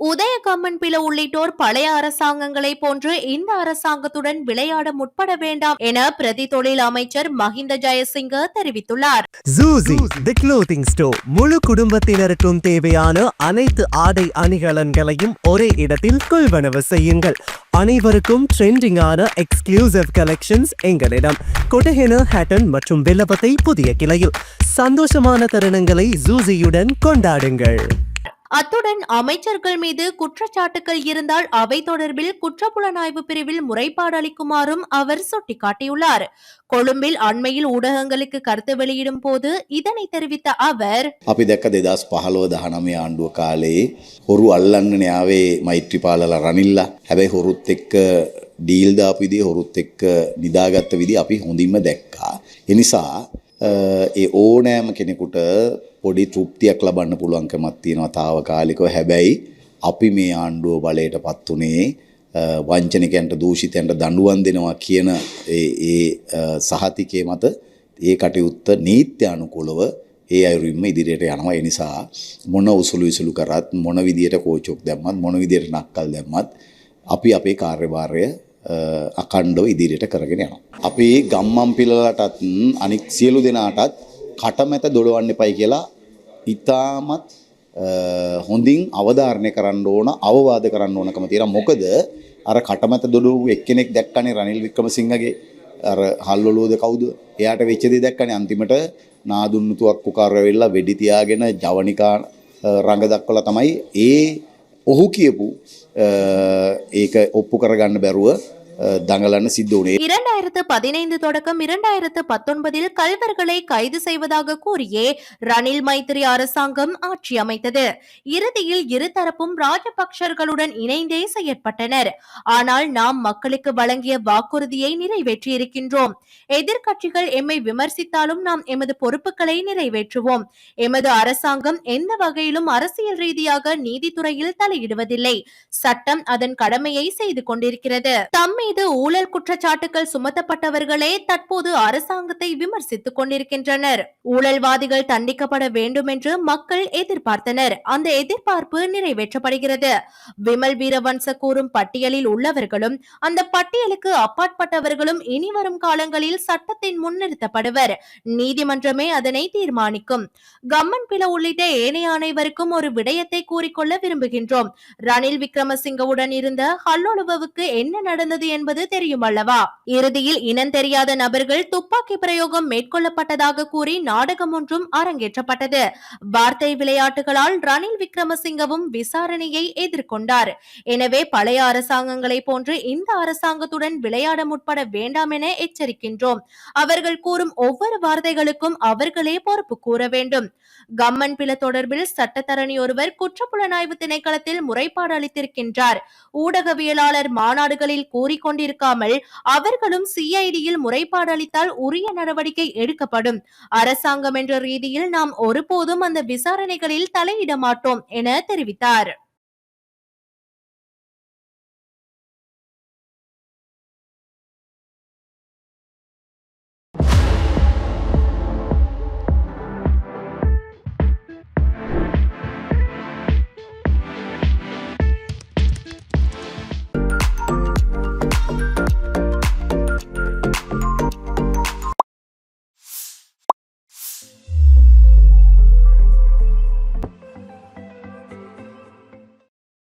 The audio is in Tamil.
உதயகம்மன் பில உள்ளிட்டோர் பழைய அரசாங்கங்களை போன்று இந்த அரசாங்கத்துடன் விளையாட முற்பட வேண்டாம் என பிரதி தொழில் அமைச்சர் மஹிந்த ஜெயசிங்க தெரிவித்துள்ளார். ஜூசி தி க்ளோத்திங் ஸ்டோர் முழு குடும்பத்தினருக்கும் தேவையான அனைத்து ஆடை அணிகலன்களையும் ஒரே இடத்தில் கொள்வனவு செய்யுங்கள். அனைவருக்கும் ட்ரெண்டிங்கான எக்ஸ்க்ளூசிவ் கலெக்ஷன்ஸ் எங்களிடம். கொட்டஹென ஹேட்டன் மற்றும் வில்லபத்தை புதிய கிளையில். சந்தோஷமான தருணங்களை ஜூசியுடன் கொண்டாடுங்கள். அத்துடன் அமைச்சர்கள் மீது குற்றச்சாட்டுகள் இருந்தால் அவை தொடர்பில் குற்றப்புலனாய்வு பிரிவில் முறைப்பாடு அளிக்குமாறும் அவர் சுட்டிக்காட்டியுள்ளார் கொழும்பில் அண்மையில் ஊடகங்களுக்கு கருத்து வெளியிடும் போது இதனை தெரிவித்த அவர் අපි දැක්ක දෙදස් පහළොව දහනමේ ආණ්ඩුව කාලේ හොරු අල්ලන්න යාවේ මෛත්‍රිපාලල රනිල්ලා හැබැයි හොරුත් එක්ක ඩීල්දාපු විදිහ හොරුත් එක්ක නිදාගත්ත විදි අපි හොඳින්ම දැක්කා. එනිසා අ, ඒ ඕනෑම කෙනෙකුට පොඩි තෘප්තියක් ලබන්න පුළුවන්කමක් තියෙනවා තාවකාලිකව හැබැයි අපි මේ ආණ්ඩුව බලයට පත් වනේ වංචනිකයන්ට දූෂිතයන්ට දඩුවන් දෙනවා කියන ඒ ඒ, අ, සහතිකය මත ඒ කටයුත්ත නීත්‍යානුකූලව ඒ අයුරින්ම ඉදිරියට යනවා ඒ නිසා මොන උසුළු විසුළු කරත් මොන විදියට කෝචොක් දැම්මත් මොන විදියට නක්කල් දැම්මත් අපි අපේ කාර්යභාරය අ, අකණ්ඩව ඉදිරියට කරගෙන යනවා. අපි ගම්මන් පිළලටත් අනික් සියලු දෙනාටත් කටමැත දොඩවන්න එපයි කියලා ඉතාමත් අ, හොඳින් අවධාරණය කරන්න ඕන අවවාද කරන්න ඕනකම තියෙන මොකද අර කටමැත දොඩවූ එක්කෙනෙක් දැක්කනේ රනිල් වික්‍රමසිංහගේ. අර හල්ලොලුවද කවුද? එයාට වෙච්ච දේ දැක්කනේ අන්තිමට. නාදුන්නු තුවක්කු කාර්ය වෙලා වෙඩි තියාගෙන ජවනිකා අ, රඟ දක්වලා තමයි ඒ ඔහු කියපු අ, ඒක ඔප්පු කරගන්න බැරුව අ, දඟලන්න සිද්ධ වුණේ இரண்டாயிரத்து பதினைந்து தொடக்கம் இரண்டாயிரத்து பத்தொன்பதில் கல்வர்களை கைது செய்வதாக கூறியே ரணில் மைத்திரி அரசாங்கம் ஆட்சி அமைத்தது இறுதியில் இருதரப்பும் ராஜபக்சர்களுடன் இணைந்தே செயற்பட்டனர் ஆனால் நாம் மக்களுக்கு வழங்கிய வாக்குறுதியை நிறைவேற்றியிருக்கின்றோம் எதிர்க்கட்சிகள் எம்மை விமர்சித்தாலும் நாம் எமது பொறுப்புகளை நிறைவேற்றுவோம் எமது அரசாங்கம் எந்த வகையிலும் அரசியல் ரீதியாக நீதித்துறையில் தலையிடுவதில்லை சட்டம் அதன் கடமையை செய்து கொண்டிருக்கிறது தம் மீது ஊழல் குற்றச்சாட்டுகள் சுமத்தப்பட்டவர்களே தற்போது அரசாங்கத்தை விமர்சித்துக் கொண்டிருக்கின்றனர். ஊழல்வாதிகள் தண்டிக்கப்பட வேண்டும் என்று மக்கள் எதிர்பார்த்தனர். அந்த எதிர்பார்ப்பு நிறைவேற்றப்படுகிறது. விமல் வீரவன்ச கூறும் பட்டியலில் உள்ளவர்களும் அந்த பட்டியலுக்கு அப்பாற்பட்டவர்களும் இனி வரும் காலங்களில் சட்டத்தின் முன்னிறுத்தப்படுவர் நீதிமன்றமே அதனை தீர்மானிக்கும். கம்மன் பில உள்ளிட்ட ஏனைய அனைவருக்கும் ஒரு விடயத்தை கூறிக்கொள்ள விரும்புகின்றோம். ரணில் விக்ரமசிங்கவுடன் இருந்த ஹல்லொலுவுக்கு என்ன நடந்தது என்பது தெரியும் அல்லவா இறுதியில் இனம் தெரியாத நபர்கள் துப்பாக்கி பிரயோகம் மேற்கொள்ளப்பட்டதாக கூறி நாடகம் ஒன்றும் அரங்கேற்றப்பட்டது. வார்த்தை விளையாட்டுகளால் ரணில் விக்ரமசிங்கவும் விசாரணையை எதிர்கொண்டார். எனவே பழைய அரசாங்கங்களை போன்று இந்த அரசாங்கத்துடன் விளையாட முற்பட வேண்டாம் என எச்சரிக்கின்றோம். அவர்கள் கூறும் ஒவ்வொரு வார்த்தைகளுக்கும் அவர்களே பொறுப்பு கூற வேண்டும். கம்மன் பில தொடர்பில் சட்டத்தரணி ஒருவர் குற்றப்புலனாய்வு திணைக்களத்தில் முறைப்பாடு அளித்திருக்கின்றார். ஊடகவியலாளர் மாநாடுகளில் கொண்டிருக்காமல் அவர்களும் சிஐடியில் முறைப்பாடு அளித்தால் உரிய நடவடிக்கை எடுக்கப்படும். அரசாங்கம் என்ற ரீதியில் நாம் ஒருபோதும் அந்த விசாரணைகளில் தலையிட மாட்டோம் என தெரிவித்தார்.